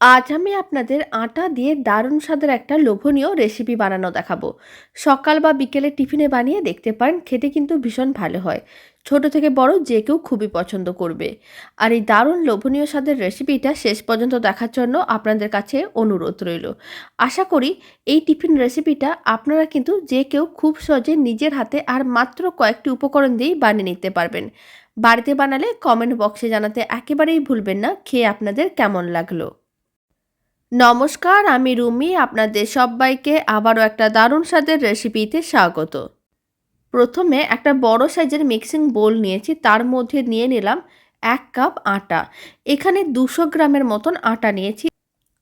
আজ আমি আপনাদের আটা দিয়ে দারুণ স্বাদের একটা লোভনীয় রেসিপি বানানো দেখাবো। সকাল বা বিকেলে টিফিনে বানিয়ে দেখতে পারেন, খেতে কিন্তু ভীষণ ভালো হয়। ছোট থেকে বড় যে কেউ খুবই পছন্দ করবে। আর এই দারুণ লোভনীয় স্বাদের রেসিপিটা শেষ পর্যন্ত দেখার জন্য আপনাদের কাছে অনুরোধ রইল। আশা করি এই টিফিন রেসিপিটা আপনারা কিন্তু যে কেউ খুব সহজে নিজের হাতে আর মাত্র কয়েকটি উপকরণ দিয়েই বানিয়ে নিতে পারবেন। বাড়িতে বানালে কমেন্ট বক্সে জানাতে একেবারেই ভুলবেন না। খেয়ে আপনাদের কেমন লাগল? নমস্কার, আমি রুমি, আপনাদের সবাইকে আবারও একটা দারুণ স্বাদের রেসিপিতে স্বাগত। প্রথমে একটা বড় সাইজের মিক্সিং বোল নিয়েছি, তার মধ্যে নিয়ে নিলাম এক কাপ আটা। এখানে দুশো গ্রামের মতন আটা নিয়েছি।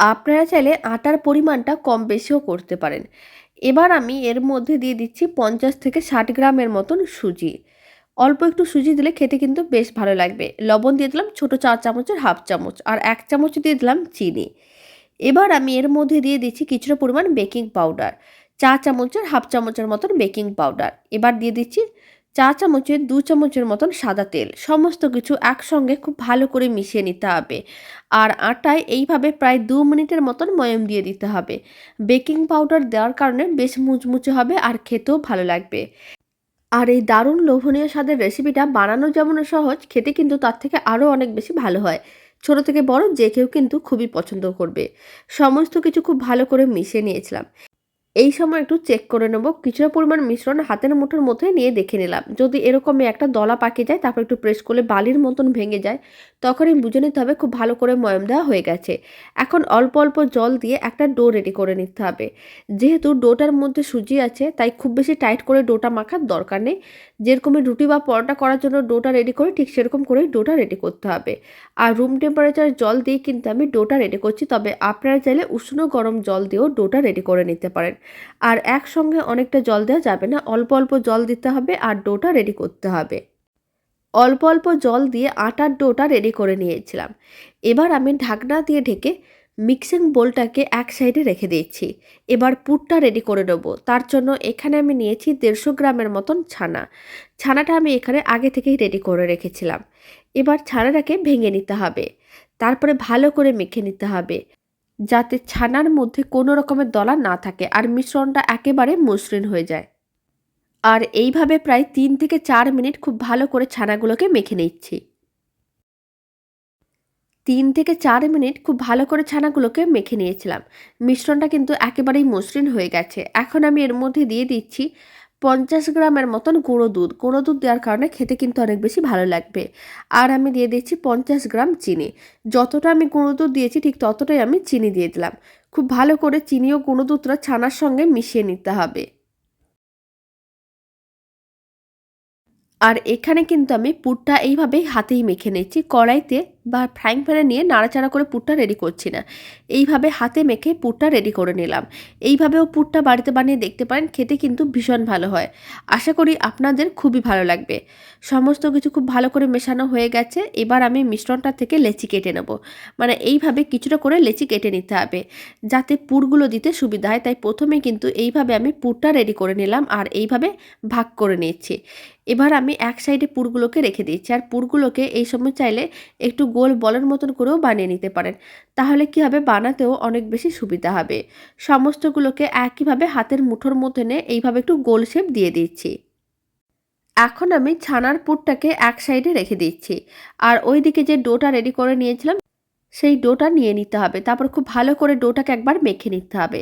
আপনারা চাইলে আটার পরিমাণটা কম বেশিও করতে পারেন। এবার আমি এর মধ্যে দিয়ে দিচ্ছি পঞ্চাশ থেকে ষাট গ্রামের মতন সুজি। অল্প একটু সুজি দিলে খেতে কিন্তু বেশ ভালো লাগবে। লবণ দিয়ে দিলাম ছোটো চার চামচের হাফ চামচ আর এক চামচ দিয়ে দিলাম চিনি। এবার আমি এর মধ্যে দিয়ে দিচ্ছি কিছুটা পরিমাণ বেকিং পাউডার। চা চামচের হাফ চামচের মতন বেকিং পাউডার। এবার দিয়ে দিচ্ছি চা চামচের দু চামচের মতন সাদা তেল। সমস্ত কিছু একসঙ্গে খুব ভালো করে মিশিয়ে নিতে হবে। আর আটায় এইভাবে প্রায় দু মিনিটের মতন ময়ম দিয়ে দিতে হবে। বেকিং পাউডার দেওয়ার কারণে বেশ মুচমুচে হবে আর খেতেও ভালো লাগবে। আর এই দারুণ লোভনীয় স্বাদের রেসিপিটা বানানো যেমন সহজ, খেতে কিন্তু তার থেকে আরও অনেক বেশি ভালো হয়। ছোট থেকে বড় যে কেউ কিন্তু খুবই পছন্দ করবে। সমস্ত কিছু খুব ভালো করে মিশিয়ে নিয়েছিলাম। এই সময় একটু চেক করে নেব। কিছুটা পরিমাণ মিশ্রণ হাতের মুঠোর মধ্যে নিয়ে দেখে নিলাম। যদি এরকমই একটা দলা পাকে যায়, তারপর একটু প্রেস করলে বালির মতন ভেঙে যায়, তখনই বুঝে নিতে হবে খুব ভালো করে ময়ম দেওয়া হয়ে গেছে। এখন অল্প অল্প জল দিয়ে একটা ডো রেডি করে নিতে হবে। যেহেতু ডোটার মধ্যে সুজি আছে, তাই খুব বেশি টাইট করে ডোটা মাখার দরকার নেই। যেরকমই রুটি বা পরোটা করার জন্য ডোটা রেডি করে, ঠিক সেরকম করেই ডোটা রেডি করতে হবে। আর রুম টেম্পারেচার জল দিয়ে কিন্তু আমি ডোটা রেডি করছি, তবে আপনারা চাইলে উষ্ণ গরম জল দিয়েও ডোটা রেডি করে নিতে পারেন। আর একসঙ্গে অনেকটা জল দেওয়া যাবে না। অল্প অল্প জল দিতে হবে আর ডোটা রেডি করতে হবে। অল্প অল্প জল দিয়ে আটার ডোটা রেডি করে নিয়েছিলাম। এবার আমি ঢাকনা দিয়ে ঢেকে মিক্সিং বোলটাকে এক সাইডে রেখে দিয়েছি। এবার পুরটা রেডি করে নেব। তার জন্য এখানে আমি নিয়েছি দেড়শো গ্রামের মতন ছানা। ছানাটা আমি এখানে আগে থেকেই রেডি করে রেখেছিলাম। এবার ছানাটাকে ভেঙে নিতে হবে। তারপরে ভালো করে মেখে নিতে হবে। যাতে ছানার মধ্যে কোনো রকমের দলা না থাকে আর মিশ্রণটা একেবারে মসৃণ হয়ে যায়। আর এইভাবে প্রায় তিন থেকে চার মিনিট খুব ভালো করে ছানাগুলোকে মেখে নিচ্ছি। তিন থেকে চার মিনিট খুব ভালো করে ছানাগুলোকে মেখে নিয়েছিলাম। মিশ্রণটা কিন্তু একেবারেই মসৃণ হয়ে গেছে। এখন আমি এর মধ্যে দিয়ে দিচ্ছি পঞ্চাশ গ্রামের মতন গুঁড়ো দুধ। গুঁড়ো দুধ দেওয়ার কারণে খেতে কিন্তু অনেক বেশি ভালো লাগবে। আর আমি দিয়ে দিচ্ছি পঞ্চাশ গ্রাম চিনি। যতটা আমি গুঁড়ো দুধ দিয়েছি ঠিক ততটাই আমি চিনি দিয়ে দিলাম। খুব ভালো করে চিনি ও গুঁড়ো দুধটা ছানার সঙ্গে মিশিয়ে নিতে হবে। আর এখানে কিন্তু আমি পুরটা এইভাবেই হাতেই মেখে নিচ্ছি কড়াইতে বা ফ্রাইং প্যানে নিয়ে নাড়াচাড়া করে পুরটা রেডি করছি না। এইভাবে হাতে মেখে পুরটা রেডি করে নিলাম। এইভাবেও পুরটা বাড়িতে বানিয়ে দেখতে পারেন, খেতে কিন্তু ভীষণ ভালো হয়। আশা করি আপনাদের খুবই ভালো লাগবে। সমস্ত কিছু খুব ভালো করে মেশানো হয়ে গেছে। এবার আমি মিশ্রণটা থেকে লেচি কেটে নেব। মানে এইভাবে কিছুটা করে লেচি কেটে নিতে হবে। যাতে পুরগুলো দিতে সুবিধা হয়। তাই প্রথমে কিন্তু এইভাবে আমি পুরটা রেডি করে নিলাম আর এইভাবে ভাগ করে নিচ্ছি এবার আমি এক সাইডে পুরগুলোকে রেখে দিচ্ছি। আর পুরগুলোকে এই সময় চাইলে একটু গোল বলের মতন করেও বানিয়ে নিতে পারেন। তাহলে কি হবে? বানাতেও অনেক বেশি সুবিধা হবে। সমস্তগুলোকে একইভাবে হাতের মুঠোর নিয়ে এইভাবে একটু গোল শেপ দিয়ে দিচ্ছি। এখন আমি ছানার পুরটাকে এক সাইডে রেখে দিচ্ছি। আর ওইদিকে যে ডোটা রেডি করে নিয়েছিলাম সেই ডোটা নিয়ে নিতে হবে। তারপর খুব ভালো করে ডোটাকে একবার মেখে নিতে হবে।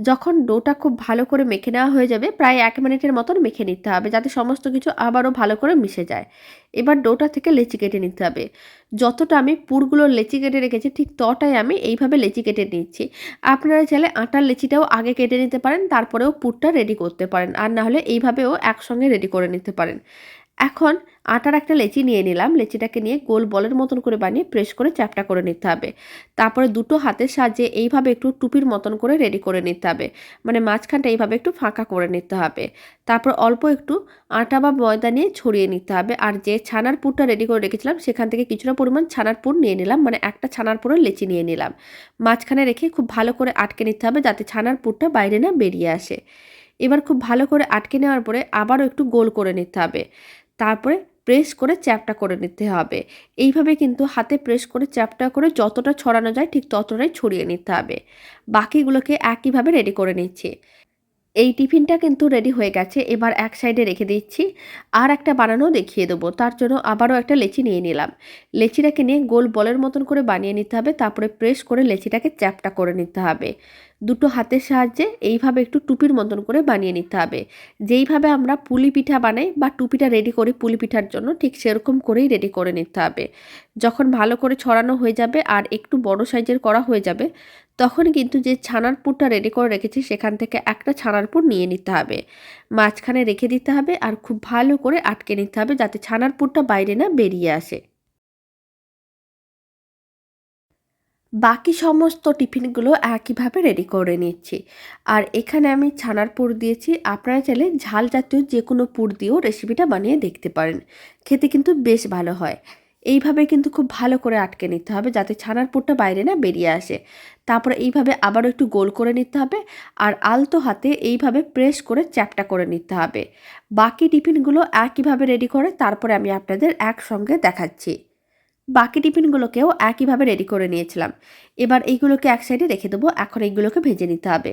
যখন ডোটা খুব ভালো করে মেখে নেওয়া হয়ে যাবে, প্রায় এক মিনিটের মতন মেখে নিতে হবে যাতে সমস্ত কিছু আবারও ভালো করে মিশে যায়। এবার ডোটা থেকে লেচি কেটে নিতে হবে। যতটা আমি পুরগুলোর লেচি কেটে রেখেছি, ঠিক তটাই আমি এইভাবে লেচি কেটে নিচ্ছি। আপনারা চাইলে আটার লেচিটাও আগে কেটে নিতে পারেন, তারপরেও পুরটা রেডি করতে পারেন। আর না হলে এইভাবেও একসঙ্গে রেডি করে নিতে পারেন। এখন আটার একটা লেচি নিয়ে নিলাম। লেচিটাকে নিয়ে গোল বলের মতন করে বানিয়ে প্রেস করে চ্যাপটা করে নিতে হবে। তারপরে দুটো হাতের সাহায্যে এইভাবে একটু টুপির মতন করে রেডি করে নিতে হবে। মানে মাঝখানটা এইভাবে একটু ফাঁকা করে নিতে হবে। তারপর অল্প একটু আটা বা ময়দা নিয়ে ছড়িয়ে নিতে হবে। আর যে ছানার পুরটা রেডি করে রেখেছিলাম, সেখান থেকে কিছুটা পরিমাণ ছানার পুর নিয়ে নিলাম। মানে একটা ছানার পুরের লেচি নিয়ে নিলাম। মাঝখানে রেখে খুব ভালো করে আটকে নিতে হবে যাতে ছানার পুরটা বাইরে না বেরিয়ে আসে। এবার খুব ভালো করে আটকে নেওয়ার পরে আবারও একটু গোল করে নিতে হবে। তারপরে প্রেস করে চ্যাপটা করে নিতে হবে। এইভাবে কিন্তু হাতে প্রেস করে চ্যাপটা করে যতটা ছড়ানো যায় ঠিক ততটাই ছড়িয়ে নিতে হবে। বাকিগুলোকে একইভাবে রেডি করে নিচ্ছি। এই টিফিনটা কিন্তু রেডি হয়ে গেছে, এবার এক সাইডে রেখে দিচ্ছি। আর একটা বানানো দেখিয়ে দেবো, তার জন্য আবারও একটা লেচি নিয়ে নিলাম। লেচিটাকে নিয়ে গোল বলের মতন করে বানিয়ে নিতে হবে, তারপরে প্রেস করে লেচিটাকে চ্যাপটা করে নিতে হবে। দুটো হাতের সাহায্যে এইভাবে একটু টুপির মতন করে বানিয়ে নিতে হবে। যেইভাবে আমরা পুলি পিঠা বানাই বা টুপিটা রেডি করি পুলি পিঠার জন্য, ঠিক সেরকম করেই রেডি করে নিতে হবে। যখন ভালো করে ছড়ানো হয়ে যাবে আর একটু বড় সাইজের করা হয়ে যাবে, তখন কিন্তু যে ছানার পুরটা রেডি করে রেখেছি সেখান থেকে একটা ছানার পুর নিয়ে নিতে হবে। মাঝখানে রেখে দিতে হবে আর খুব ভালো করে আটকে নিতে হবে যাতে ছানার পুরটা বাইরে না বেরিয়ে আসে। বাকি সমস্ত টিফিনগুলো একইভাবে রেডি করে নিচ্ছি। আর এখানে আমি ছানার পুর দিয়েছি। আপনারা চাইলে ঝাল জাতীয় যে কোনো পুর দিয়েও রেসিপিটা বানিয়ে দেখতে পারেন। খেতে কিন্তু বেশ ভালো হয়। এইভাবে কিন্তু খুব ভালো করে আটকে নিতে হবে যাতে ছানার পুরটা বাইরে না বেরিয়ে আসে। তারপরে এইভাবে আবারও একটু গোল করে নিতে হবে। আর আলতো হাতে এইভাবে প্রেস করে চ্যাপটা করে নিতে হবে। বাকি টিফিনগুলো একইভাবে রেডি করে তারপরে আমি আপনাদের একসঙ্গে দেখাচ্ছি। বাকি টিফিনগুলোকেও একইভাবে রেডি করে নিয়েছিলাম। এবার এইগুলোকে এক সাইডে রেখে দেবো, এখন এইগুলোকে ভেজে নিতে হবে।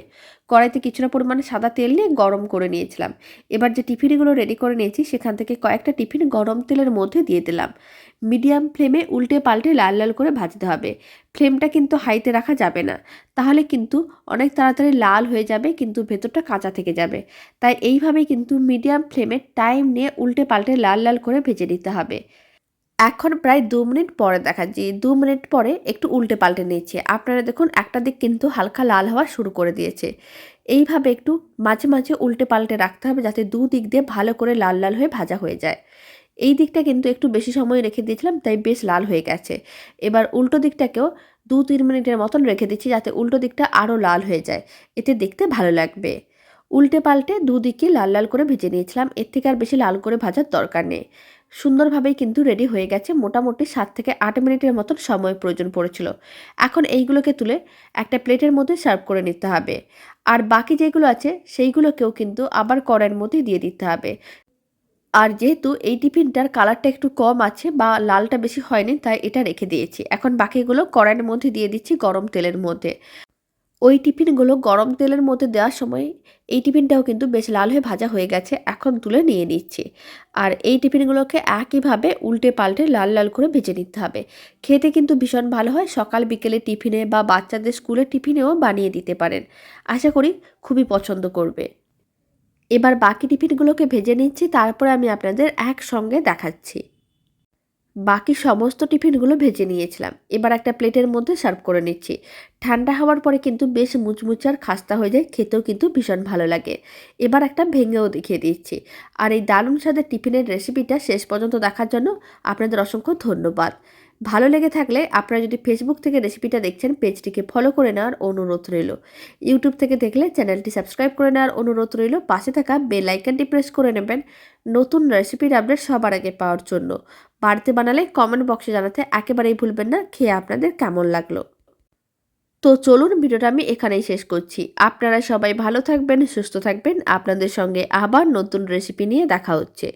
কড়াইতে কিছুটা পরিমাণে সাদা তেল নিয়ে গরম করে নিয়েছিলাম। এবার যে টিফিনগুলো রেডি করে নিয়েছি, সেখান থেকে কয়েকটা টিফিন গরম তেলের মধ্যে দিয়ে দিলাম। মিডিয়াম ফ্লেমে উল্টে পাল্টে লাল লাল করে ভাজতে হবে। ফ্লেমটা কিন্তু হাইতে রাখা যাবে না। তাহলে কিন্তু অনেক তাড়াতাড়ি লাল হয়ে যাবে, কিন্তু ভেতরটা কাঁচা থেকে যাবে। তাই এইভাবে কিন্তু মিডিয়াম ফ্লেমে টাইম নিয়ে উল্টে পাল্টে লাল লাল করে ভেজে নিতে হবে। এখন প্রায় দু মিনিট পরে দেখা যে দু মিনিট পরে একটু উল্টে পাল্টে নিয়েছে আপনারা দেখুন, একটা দিক কিন্তু হালকা লাল হওয়া শুরু করে দিয়েছে। এইভাবে একটু মাঝে মাঝে উল্টে পাল্টে রাখতে হবে যাতে দু দিক দিয়ে ভালো করে লাল লাল হয়ে ভাজা হয়ে যায়। এই দিকটা কিন্তু একটু বেশি সময় রেখে দিয়েছিলাম, তাই বেশ লাল হয়ে গেছে। এবার উল্টো দিকটাকেও দু তিন মিনিটের মতন রেখে দিচ্ছি যাতে উল্টো দিকটা আরও লাল হয়ে যায়। এতে দেখতে ভালো লাগবে। উল্টে পাল্টে দুদিকে লাল লাল করে ভেজে নিয়েছিলাম। এর থেকে আর বেশি লাল করে ভাজার দরকার নেই। সুন্দরভাবেই কিন্তু রেডি হয়ে গেছে। মোটামুটি সাত থেকে আট মিনিটের মতন সময় প্রয়োজন পড়েছিল। এখন এইগুলোকে তুলে একটা প্লেটের মধ্যে সার্ভ করে নিতে হবে। আর বাকি যেগুলো আছে, সেইগুলোকেও কিন্তু আবার কড়াইয়ের মধ্যে দিয়ে দিতে হবে। আর যেহেতু এই টিফিনটার কালারটা একটু কম আছে বা লালটা বেশি হয়নি, তাই এটা রেখে দিয়েছি। এখন বাকিগুলো কড়াইয়ের মধ্যে দিয়ে দিচ্ছি গরম তেলের মধ্যে। ওই টিফিনগুলো গরম তেলের মধ্যে দেওয়ার সময় এই টিফিনটাও কিন্তু বেশ লাল হয়ে ভাজা হয়ে গেছে, এখন তুলে নিয়ে নিচ্ছি। আর এই টিফিনগুলোকে একইভাবে উল্টে পাল্টে লাল লাল করে ভেজে নিতে হবে। খেতে কিন্তু ভীষণ ভালো হয়, সকাল বিকেলে টিফিনে বা বাচ্চাদের স্কুলের টিফিনেও বানিয়ে দিতে পারেন। আশা করি খুবই পছন্দ করবে। এবার বাকি টিফিনগুলোকে ভেজে নিচ্ছি, তারপরে আমি আপনাদের একসঙ্গে দেখাচ্ছি। বাকি সমস্ত টিফিনগুলো ভেজে নিয়েছিলাম। এবার একটা প্লেটের মধ্যে সার্ভ করে নিচ্ছি। ঠান্ডা হওয়ার পরে কিন্তু বেশ মুচমুচে আর খাস্তা হয়ে যায়, খেতেও কিন্তু ভীষণ ভালো লাগে। এবার একটা ভেঙেও দেখিয়ে দিচ্ছি। আর এই দারুণ স্বাদের টিফিনের রেসিপিটা শেষ পর্যন্ত দেখার জন্য আপনাদের অসংখ্য ধন্যবাদ। ভালো লেগে থাকলে আপনারা যদি ফেসবুক থেকে রেসিপিটা দেখছেন, পেজটিকে ফলো করে নেওয়ার অনুরোধ রইল। ইউটিউব থেকে দেখলে চ্যানেলটি সাবস্ক্রাইব করে নেওয়ার অনুরোধ রইল। পাশে থাকা বেল আইকনটি প্রেস করে নেবেন। নতুন রেসিপির আপডেট সবার আগে পাওয়ার জন্য। বাড়িতে বানালে কমেন্ট বক্সে জানাতে একেবারেই ভুলবেন না, খেয়ে আপনাদের কেমন লাগল? তো চলুন ভিডিওটা আমি এখানেই শেষ করছি। আপনারা সবাই ভালো থাকবেন, সুস্থ থাকবেন। আপনাদের সঙ্গে আবার নতুন রেসিপি নিয়ে দেখা হচ্ছে।